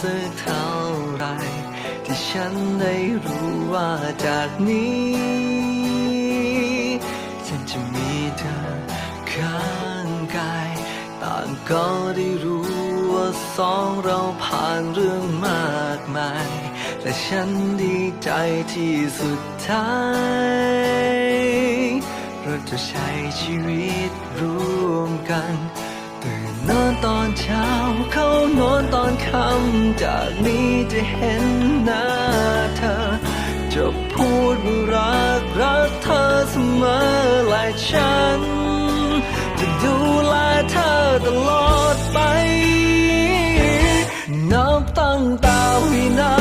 สักเท่าไรที่ฉันได้รู้ว่าจากนี้ ฉันจะมีเธอข้างกาย ต่างก็ได้รู้ว่าสองเราผ่านเรื่องมากมายแต่ฉันดีใจที่สุดท้ายเราจะใช้ชีวิตร่วมกันื่นนอนตอนเช้า เข้านอนตอนค่ำจากนี้จะเห็นหน้าเธอ จะพูดรักรักเธอเสมอและฉัน จะดูแลเธอตลอดไป นับตั้งแต่วินา